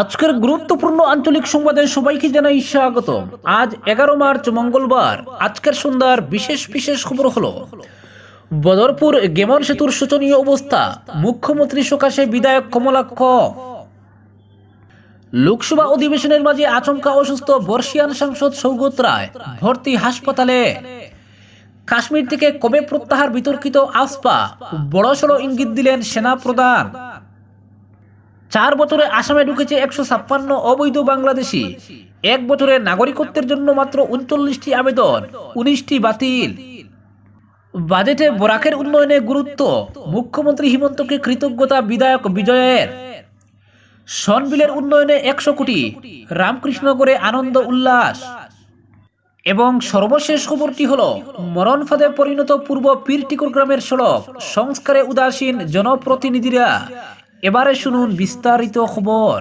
আজকের গুরুত্বপূর্ণ আঞ্চলিক সংবাদে সবাইকে জানাই স্বাগত আজ এগারো মার্চ, মঙ্গলবার। আজকের সন্ধ্যার বিশেষ বিশেষ খবর হলো, বদরপুর গেমন সেতুর শোচনীয় অবস্থা। মুখ্যমন্ত্রী সকাশে বিধায়ক কমলাক্ষ লোকসভা অধিবেশনের মাঝে আচমকা অসুস্থ বর্ষিয়ান সাংসদ সৌগত রায় ভর্তি হাসপাতালে। কাশ্মীর থেকে কবে প্রত্যাহার বিতর্কিত আসপা? বড়সড় ইঙ্গিত দিলেন সেনা প্রধান। চার বছরে আসামে ঢুকেছে একশো ছাপ্পান্ন অবৈধ বাংলাদেশি। এক বছরে নাগরিকত্বের জন্য মাত্র উনচল্লিশটি আবেদন, উনিশটি বাতিল। বাজেটে বরাকের উন্নয়নে গুরুত্ব, মুখ্যমন্ত্রী হিমন্তকে কৃতজ্ঞতা বিধায়ক বিজয়ের। সনবিলের উন্নয়নে একশো কোটি, রামকৃষ্ণগরে আনন্দ উল্লাস। এবং সর্বশেষ খবরটি হলো, মরণ ফাঁদে পরিণত পূর্ব পীরটিকুর গ্রামের সড়ক, সংস্কারে উদাসীন জনপ্রতিনিধিরা। এবারে শুনুন বিস্তারিত খবর।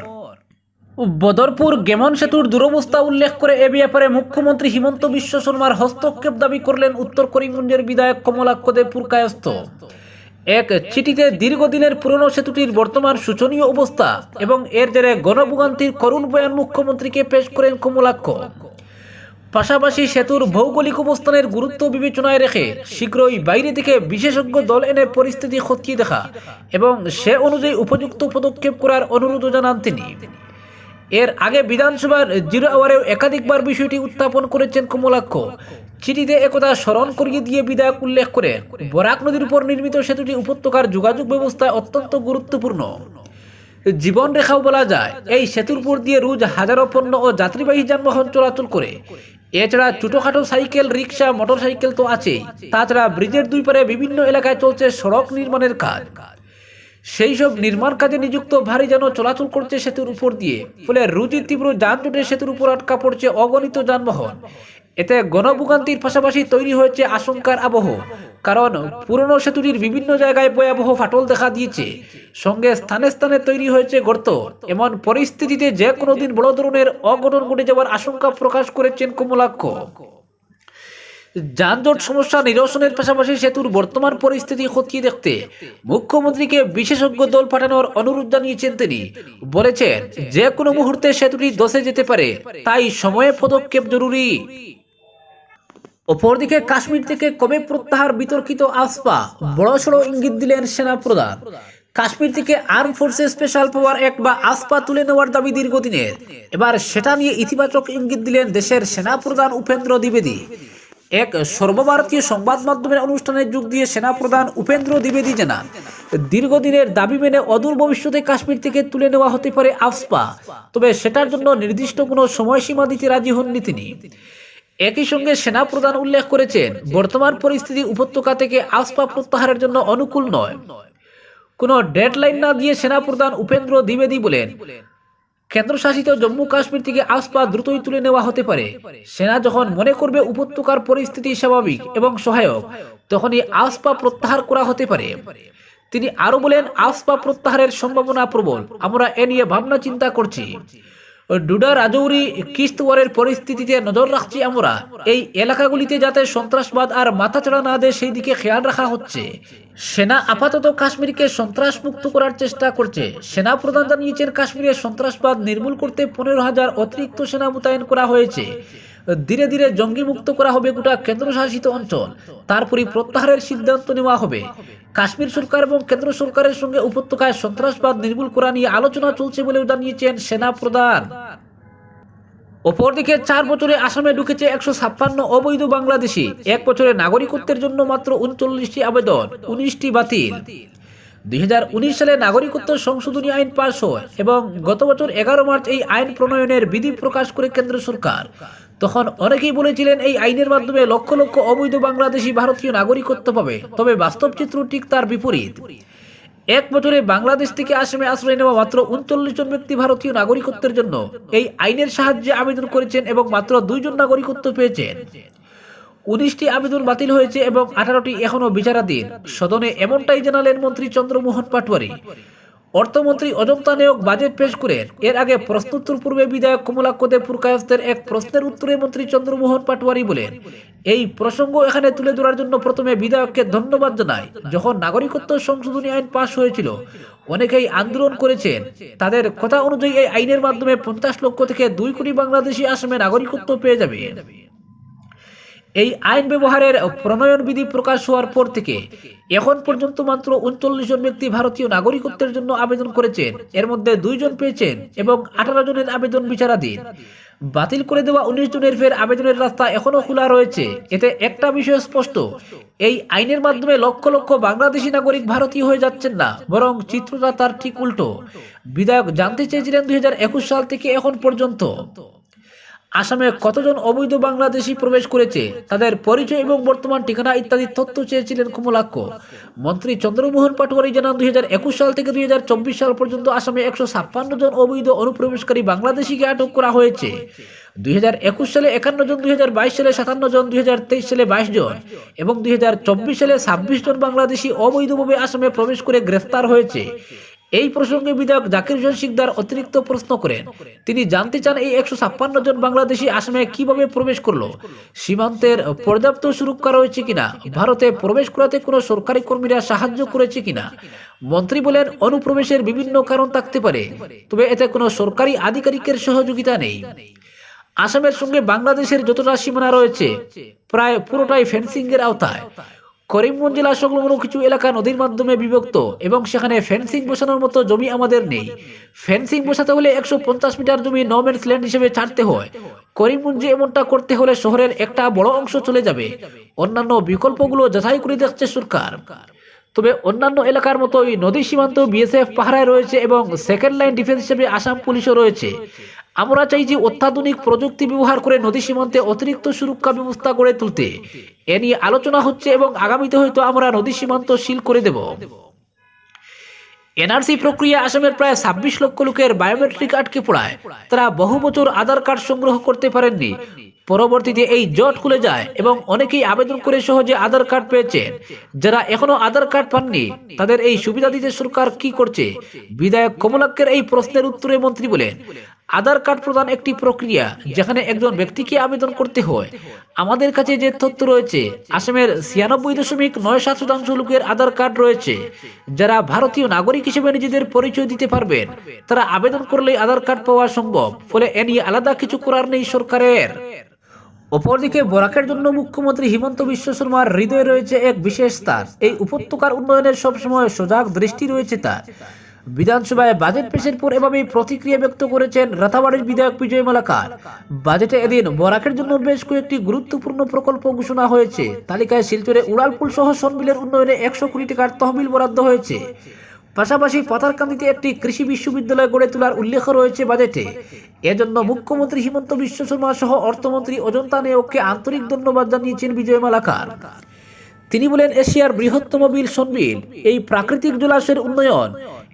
বদরপুর গেমন সেতুর দুরবস্থা উল্লেখ করে এ ব্যাপারে মুখ্যমন্ত্রী হিমন্ত বিশ্ব শর্মার হস্তক্ষেপ দাবি করলেন উত্তর করিমগঞ্জের বিধায়ক কমলাক্ষ দেব পুরকায়স্থ এক চিঠিতে দীর্ঘদিনের পুরনো সেতুটির বর্তমান শোচনীয় অবস্থা এবং এর জেরে গণভোগান্তির করুণ বয়ান মুখ্যমন্ত্রীকে পেশ করেন কমলাক্ষ পাশাপাশি সেতুর ভৌগোলিক অবস্থানের গুরুত্ব বিবেচনায় রেখে শীঘ্রই বাইরে থেকে বিশেষজ্ঞ দল এনে পরিস্থিতি খতিয়ে দেখা এবং সে অনুযায়ী উপযুক্ত পদক্ষেপ করার অনুরোধ জানান তিনি। এর আগে বিধানসভার জিরো আওয়ারেও একাধিকবার বিষয়টি উত্থাপন করেছেন কমলাক্ষ। চিঠিতে একথা স্মরণ করিয়ে দিয়ে বিধায়ক উল্লেখ করে, বরাক নদীর উপর নির্মিত সেতুটি উপত্যকার যোগাযোগ ব্যবস্থায় অত্যন্ত গুরুত্বপূর্ণ। জীবন রেখাও বলা যায়, এই সেতুর উপর দিয়ে রোজ হাজারো পণ্য ও যাত্রীবাহী যানবাহন চলাচল করে। এছাড়া ছোটখাটো সাইকেল, রিক্সা মোটর সাইকেল তো আছেই। তাছাড়া ব্রিজের দুই পারে বিভিন্ন এলাকায় চলছে সড়ক নির্মাণের কাজ। সেই সব নির্মাণ কাজে নিযুক্ত ভারী যান চলাচল করছে সেতুর উপর দিয়ে, ফলে রুজি তীব্র যানজটে সেতুর উপর আটকা পড়ছে অগণিত যানবাহন। এতে গণভোগান্তির পাশাপাশি তৈরি হয়েছে আশঙ্কার আবহ। কারণ পুরনো সেতুটির বিভিন্ন জায়গায় ভয়াবহ ফাটল দেখা দিয়েছে। সঙ্গে স্থানে স্থানে তৈরি হয়েছে গর্ত। এমন পরিস্থিতিতে যে কোনো দিন বড় ধরনের অঘটন ঘটে যাওয়ার আশঙ্কা প্রকাশ করেছেন কমলাক্ষ। যানজট সমস্যা নিরসনের পাশাপাশি সেতুর বর্তমান পরিস্থিতি খতিয়ে দেখতে মুখ্যমন্ত্রীকে বিশেষজ্ঞ দল পাঠানোর অনুরোধ জানিয়েছেন তিনি। বলেছেন, যে কোনো মুহূর্তে সেতুটি দশে যেতে পারে। তাই সময়ে পদক্ষেপ জরুরি। অপরদিকে কাশ্মীর থেকে কবে প্রত্যাহার বিতর্কিত আসপা বড়সড় ইঙ্গিত দিলেন সেনা প্রধান। কাশ্মীর থেকে আর্ম ফোর্সেস স্পেশাল পাওয়ার এক বা আসপা তুলে নেওয়ার দাবি দীর্ঘদিনের এবার সেটা নিয়ে ইতিবাচক ইঙ্গিত দিলেন দেশের সেনা প্রধান উপেন্দ্র দ্বিবেদী। এক সর্বভারতীয় সংবাদ মাধ্যমের অনুষ্ঠানে যোগ দিয়ে সেনাপ্রধান উপেন্দ্র দ্বিবেদী জানান, দীর্ঘদিনের দাবি মেনে অদূর ভবিষ্যতে কাশ্মীর থেকে তুলে নেওয়া হতে পারে আফসপা তবে সেটার জন্য নির্দিষ্ট কোনো সময়সীমা দিতে রাজি হননি তিনি। একই সঙ্গে সেনাপ্রধান উল্লেখ করেছেন, বর্তমান পরিস্থিতি উপত্যকা থেকে আফসপা প্রত্যাহারের জন্য অনুকূল নয়। কোনো ডেডলাইন না দিয়ে সেনাপ্রধান উপেন্দ্র দ্বিবেদী বলেন, কেন্দ্রশাসিত জম্মু কাশ্মীর থেকে আসপা দ্রুতই তুলে নেওয়া হতে পারে। সেনা যখন মনে করবে উপত্যকার পরিস্থিতি স্বাভাবিক এবং সহায়ক, তখনই আসপা প্রত্যাহার করা হতে পারে। তিনি আরও বলেন আসপা প্রত্যাহারের সম্ভাবনা প্রবল। আমরা এ নিয়ে ভাবনা চিন্তা করছি। ডুডা রাজৌরি কিস্তওয়ারের পরিস্থিতিতে নজর রাখছি আমরা। এই এলাকাগুলিতে যাতে সন্ত্রাসবাদ আর মাথাচাড়া না দেয় সেই দিকে খেয়াল রাখা হচ্ছে। সেনা আপাতত কাশ্মীরকে সন্ত্রাস মুক্ত করার চেষ্টা করছে। সেনা প্রধান জানিয়েছেন, কাশ্মীরে সন্ত্রাসবাদ নির্মূল করতে পনেরো হাজার অতিরিক্ত সেনা মোতায়েন করা হয়েছে। ধীরে ধীরে জঙ্গি মুক্ত করা হবে গোটা কেন্দ্রশাসিত অঞ্চল। তারপরই প্রত্যাহারের সিদ্ধান্ত নেওয়া হবে। কাশ্মীর সরকার এবং কেন্দ্র সরকারের সঙ্গে উপত্যকায় সন্ত্রাসবাদ নির্মূল করা নিয়ে আলোচনা চলছে বলেও জানিয়েছেন সেনা প্রধান। অপরদিকে চার বছরে আসামে ঢুকেছে একশো ছাপ্পান্ন অবৈধ বাংলাদেশি। এক বছরে নাগরিকত্বের জন্য মাত্র উনচল্লিশটি আবেদন, উনিশটি বাতিল। দুই হাজার উনিশ সালে নাগরিকত্ব সংশোধনী আইন পাশ হয় এবং গত বছর এগারো মার্চ এই আইন প্রণয়নের বিধি প্রকাশ করে কেন্দ্র সরকার। তখন অনেকেই বলেছিলেন, এই আইনের মাধ্যমে লক্ষ লক্ষ অবৈধ বাংলাদেশি ভারতীয় নাগরিকত্ব পাবে। তবে বাস্তব চিত্র ঠিক তার বিপরীত। এক বছরে বাংলাদেশ থেকে আসামে আশ্রয় নেওয়া মাত্র উনচল্লিশ জন ব্যক্তি ভারতীয় নাগরিকত্বের জন্য এই আইনের সাহায্যে আবেদন করেছেন এবং মাত্র দুইজন নাগরিকত্ব পেয়েছেন। উনিশটি আবেদন বাতিল হয়েছে এবং আঠারোটি এখনও বিচারাধীন। সদনে এমনটাই জানালেন মন্ত্রী চন্দ্রমোহন পাটোয়ারি। অর্থমন্ত্রী অজন্তা নেওক বাজেট পেশ করেন এর আগে প্রশ্নোত্তর পূর্বে বিধায়ক কমলাক্ষদে পুরকায়স্থের এক প্রশ্নের উত্তরে মন্ত্রী চন্দ্রমোহন পাটোয়ারি বলেন, এই প্রসঙ্গ এখানে তুলে ধরার জন্য প্রথমে বিধায়ককে ধন্যবাদ জানাই। যখন নাগরিকত্ব সংশোধনী আইন পাশ হয়েছিল, অনেকেই আন্দোলন করেছেন। তাদের কথা অনুযায়ী এই আইনের মাধ্যমে পঞ্চাশ লক্ষ থেকে দুই কোটি বাংলাদেশি আসামে নাগরিকত্ব পেয়ে যাবে। এই আইন ব্যবহারের প্রণয়ন বিধি প্রকাশ হওয়ার পর থেকে এখন পর্যন্ত মাত্র উনচল্লিশ জন ব্যক্তি ভারতীয় নাগরিকত্বের জন্য আবেদন করেছেন। এর মধ্যে দুইজন পেয়েছেন এবং আঠারো জনের আবেদন বিচারাধীন। বাতিল করে দেওয়া উনিশ জনের ফের আবেদনের রাস্তা এখনও খোলা রয়েছে। এতে একটা বিষয় স্পষ্ট, এই আইনের মাধ্যমে লক্ষ লক্ষ বাংলাদেশি নাগরিক ভারতীয় হয়ে যাচ্ছেন না, বরং চিত্রটা তার ঠিক উল্টো। বিধায়ক জানতে চেয়েছিলেন দুই হাজার একুশ সাল থেকে এখন পর্যন্ত। আসামে কতজন অবৈধ বাংলাদেশি প্রবেশ করেছে, তাদের পরিচয় এবং বর্তমান ঠিকানা ইত্যাদি তথ্য চেয়েছিলেন কমলাক্ষ। মন্ত্রী চন্দ্রমোহন পাটোয়ারি জানান, দুই হাজার একুশ সাল থেকে দুই হাজার চব্বিশ সাল পর্যন্ত আসামে একশো ছাপ্পান্ন জন অবৈধ অনুপ্রবেশকারী বাংলাদেশিকে আটক করা হয়েছে। দুই হাজার একুশ সালে একান্ন জন, দুই হাজার বাইশ সালে সাতান্ন জন, দুই হাজার তেইশ সালে বাইশ জন এবং দুই হাজার চব্বিশ সালে ছাব্বিশ জন বাংলাদেশি অবৈধভাবে আসামে প্রবেশ করে গ্রেফতার হয়েছে। এই প্রসঙ্গে বিধায়ক জাকির হোসেন শিকদার অতিরিক্ত প্রশ্ন করেন, তিনি জানতে চান এই একশো ছাপ্পান্ন জন বাংলাদেশি আসামে কীভাবে প্রবেশ করল, সীমান্তের পর্যাপ্ত সুরক্ষা রয়েছে কিনা, ভারতে প্রবেশ করাতে কোনো সরকারি কর্মীরা সাহায্য করেছে কিনা, মন্ত্রী বলেন অনুপ্রবেশের বিভিন্ন কারণ থাকতে পারে, তবে এতে কোনো সরকারি আধিকারিকের সহযোগিতা নেই। আসামের সঙ্গে বাংলাদেশের যতটা সীমানা রয়েছে, প্রায় পুরোটাই ফেন্সিং এর আওতায়। করিমগঞ্জ জেলা সংলগ্ন কিছু এলাকা নদীর মাধ্যমে বিভক্ত এবং সেখানে ফেন্সিং বসানোর মতো জমি আমাদের নেই। ফেন্সিং বসাতে হলে একশো পঞ্চাশ মিটার জমি নমেন্স ল্যান্ড হিসেবে ছাড়তে হয়। করিমগঞ্জে এমনটা করতে হলে শহরের একটা বড় অংশ চলে যাবে। অন্যান্য বিকল্পগুলো যাচাই করে দেখছে সরকার। তবে অন্যান্য এলাকার মতোই নদী সীমান্ত বিএসএফ পাহারায় রয়েছে এবং সেকেন্ড লাইন ডিফেন্স হিসেবে আসাম পুলিশও রয়েছে। আমরা চাই যে অত্যাধুনিক প্রযুক্তি ব্যবহার করে নদী সীমান্তে অতিরিক্ত সুরক্ষা ব্যবস্থা গড়ে তুলতে। এ নিয়ে আলোচনা হচ্ছে এবং আগামীতে হয়তো আমরা নদী সীমান্ত সিল করে দেব। এনআরসি প্রক্রিয়া আসামের প্রায় ছাব্বিশ লক্ষ লোকের বায়োমেট্রিক আটকে পড়ায়। তারা বহু বছর আধার কার্ড সংগ্রহ করতে পারেননি। পরবর্তীতে এই জট খুলে যায় এবং অনেকেই আবেদন করে সহজে আধার কার্ড পেয়েছেন। যারা এখনও আধার কার্ড পাননি, তাদের এই সুবিধা দিতে সরকার কি করছে? বিধায়ক কমলাক্ষের এই প্রশ্নের উত্তরে মন্ত্রী বলেন আধার কার্ড প্রদান একটি প্রক্রিয়া যেখানে একজন ব্যক্তিকে আবেদন করতে হয়। আমাদের কাছে যে তথ্য রয়েছে, আসামের ছিয়ানব্বই দশমিক নয় সাত শতাংশ লোকের আধার কার্ড রয়েছে। যারা ভারতীয় নাগরিক হিসেবে নিজেদের পরিচয় দিতে পারবেন, তারা আবেদন করলেই আধার কার্ড পাওয়া সম্ভব, ফলে এ নিয়ে আলাদা কিছু করার নেই সরকারের। অপরদিকে বরাকের জন্য মুখ্যমন্ত্রী হিমন্ত বিশ্ব শর্মার হৃদয়ে রয়েছে এক বিশেষ স্থান এই উপত্যকার উন্নয়নের সবসময় সজাগ দৃষ্টি রয়েছে তার। বিধানসভায় বাজেট পেশের পর এভাবেই প্রতিক্রিয়া ব্যক্ত করেছেন রাতাবাড়ির বিধায়ক বিজয় মালাকার। বাজেটে এদিন বরাকের জন্য বেশ কয়েকটি গুরুত্বপূর্ণ প্রকল্প ঘোষণা হয়েছে। তালিকায় শিলচরে উড়ালপুল সহ সনবিলের উন্নয়নে একশো কোটি টাকার তহবিল বরাদ্দ হয়েছে। পাশাপাশি পাতারকান্দিতে একটি কৃষি বিশ্ববিদ্যালয় গড়ে তোলার উল্লেখ রয়েছে বাজেটে এজন্য মুখ্যমন্ত্রী হিমন্ত বিশ্ব শর্মা সহ অর্থমন্ত্রী অজন্তা নেওকে আন্তরিক ধন্যবাদ জানিয়েছেন বিজয় মালাকার। তিনি বলেন, এশিয়ার বৃহত্তম বিল সনবিল এই প্রাকৃতিক জলাশয়ের উন্নয়ন।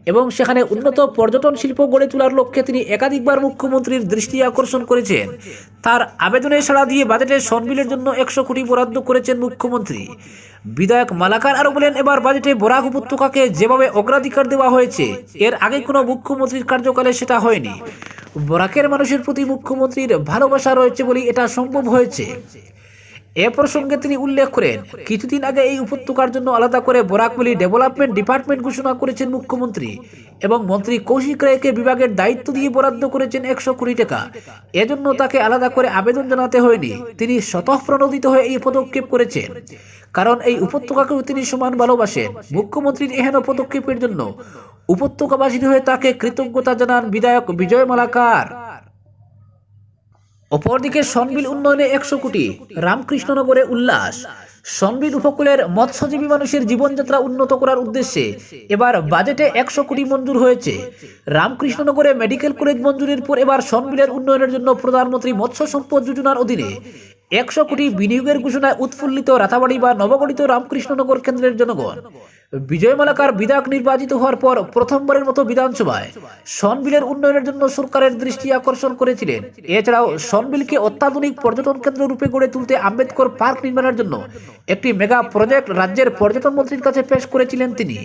এবং সেখানে উন্নত পর্যটন শিল্প গড়ে তোলার লক্ষ্যে তিনি একাধিকবার মুখ্যমন্ত্রীর দৃষ্টি আকর্ষণ করেছেন। তার আবেদনে সাড়া দিয়ে বাজেটে সনবিলের জন্য একশো কোটি বরাদ্দ করেছেন মুখ্যমন্ত্রী। বিধায়ক মালাকার আরও বলেন, এবার বাজেটে বরাক উপত্যকাকে যেভাবে অগ্রাধিকার দেওয়া হয়েছে, এর আগে কোনো মুখ্যমন্ত্রীর কার্যকালে সেটা হয়নি। বরাকের মানুষের প্রতি মুখ্যমন্ত্রীর ভালোবাসা রয়েছে বলেই এটা সম্ভব হয়েছে। এ প্রসঙ্গে তিনি উল্লেখ করেন, কিছুদিন আগে এই উপত্যকার জন্য আলাদা করে বরাকবলি ডেভেলপমেন্ট ডিপার্টমেন্ট ঘোষণা করেছেন মুখ্যমন্ত্রী এবং মন্ত্রী কৌশিক রায়কে বিভাগের দায়িত্ব দিয়ে বরাদ্দ করেছেন একশো কোটি টাকা। এজন্য তাকে আলাদা করে আবেদন জানাতে হয়নি। তিনি স্বতঃপ্রণোদিত হয়ে এই পদক্ষেপ করেছেন। কারণ এই উপত্যকাকেও তিনি সমান ভালোবাসেন। মুখ্যমন্ত্রীর এহেন পদক্ষেপের জন্য উপত্যকাবাসীর হয়ে তাকে কৃতজ্ঞতা জানান বিধায়ক বিজয় মালাকার অপরদিকে সনবিল উন্নয়নে একশো কোটি, রামকৃষ্ণনগরে উল্লাস। সনবিল উপকূলের মৎস্যজীবী মানুষের জীবনযাত্রা উন্নত করার উদ্দেশ্যে এবার বাজেটে একশো কোটি মঞ্জুর হয়েছে। রামকৃষ্ণনগরে মেডিকেল কলেজ মঞ্জুরির পর এবার সনবিলের উন্নয়নের জন্য প্রধানমন্ত্রী মৎস্য সম্পদ যোজনার অধীনে একশো কোটি বিনিয়োগের ঘোষণায় উৎফুল্লিত রাতাবাড়ি বা নবগঠিত রামকৃষ্ণনগর কেন্দ্রের জনগণ। বিজয় মালাকার বিধায়ক নির্বাচিত হওয়ার পর প্রথমবারের মতো বিধানসভায় সনবিলের উন্নয়নের জন্য সরকারের দৃষ্টি আকর্ষণ করেছিলেন। এছাড়াও সনবিলকে অত্যাধুনিক পর্যটন কেন্দ্র রূপে গড়ে তুলতে আম্বেদকর পার্ক নির্মাণের জন্য একটি মেগা প্রজেক্ট রাজ্যের পর্যটন মন্ত্রীর কাছে পেশ করেছিলেন তিনি।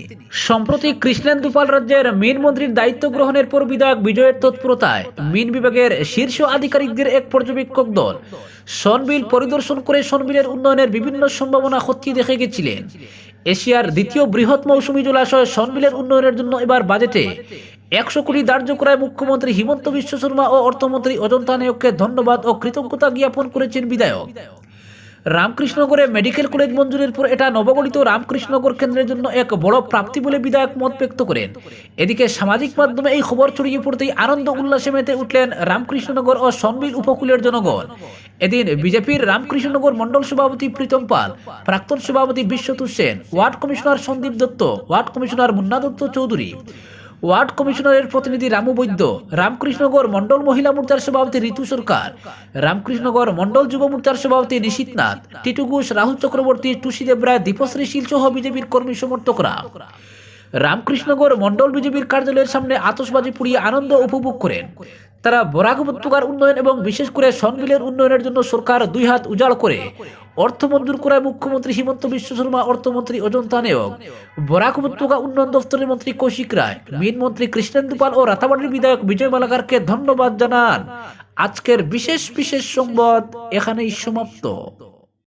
সম্প্রতি কৃষ্ণেন্দু পাল রাজ্যের মিন মন্ত্রীর দায়িত্ব গ্রহণের পর বিধায়ক বিজয়ের তৎপরতায় মিন বিভাগের শীর্ষ আধিকারিকদের এক পর্যবেক্ষক দল সনবিল পরিদর্শন করে সনবিলের উন্নয়নের বিভিন্ন সম্ভাবনা খতিয়ে দেখে গেছিলেন। এশিয়ার দ্বিতীয় বৃহৎ মৌসুমি জলাশয় সনবিলের উন্নয়নের জন্য এবার বাজেটে একশো কোটি ধার্য করায় মুখ্যমন্ত্রী হিমন্ত বিশ্ব শর্মা ও অর্থমন্ত্রী অজন্তা নায়ককে ধন্যবাদ ও কৃতজ্ঞতা জ্ঞাপন করেছেন বিধায়ক। রামকৃষ্ণগড়ে মেডিকেল কলেজ মঞ্জুরের পর এটা নবগঠিত রামকৃষ্ণগড় কেন্দ্রের জন্য এক বড় প্রাপ্তি বলে বিধায়ক মত ব্যক্ত করেন। এদিকে সামাজিক মাধ্যমে এই খবর ছড়িয়ে পড়তেই আনন্দ উল্লাসে মেতে উঠলেন রামকৃষ্ণনগর ও সনবিল উপকূলের জনগণ। এদিন বিজেপির রামকৃষ্ণনগর মন্ডল সভাপতি প্রীতম পাল, প্রাক্তন সভাপতি Bishwatush Sen, ward commissioner Sandip Dutta, ward commissioner Munna Dutta Chowdhury ward কমিশনারের প্রতিনিধি রামু বৈদ্য, রামকৃষ্ণগড় মন্ডল মহিলা মোর্চার সভাপতি ঋতু সরকার, রামকৃষ্ণগড় মন্ডল যুব মোর্চার সভাপতি নিশীত নাথ, টিটু রাহুল চক্রবর্তী, টুসি দেবরায়, দীপশ্রী শিল সহ বিজেপির কর্মী সমর্থকরা। রামকৃষ্ণগড় মন্ডল বিজেপির কার্যালয়ের সামনে আতসবাজি পুড়িয়ে আনন্দ উপভোগ করেন। তারা বরাক উপত্যকার উন্নয়ন এবং বিশেষ করে সনবিলের উন্নয়নের জন্য সরকার দুই হাত উজাড় করে। অর্থ মঞ্জুর করায় মুখ্যমন্ত্রী হিমন্ত বিশ্ব শর্মা, অর্থমন্ত্রী অজন্তা নেয়ক বরাক উপত্যকা উন্নয়ন দপ্তরের মন্ত্রী কৌশিক রায়, মিন মন্ত্রী কৃষ্ণেন্দু পাল ও রাতাবাড়ির বিধায়ক বিজয় মালাকারকে ধন্যবাদ জানান। আজকের বিশেষ বিশেষ সংবাদ এখানেই সমাপ্ত।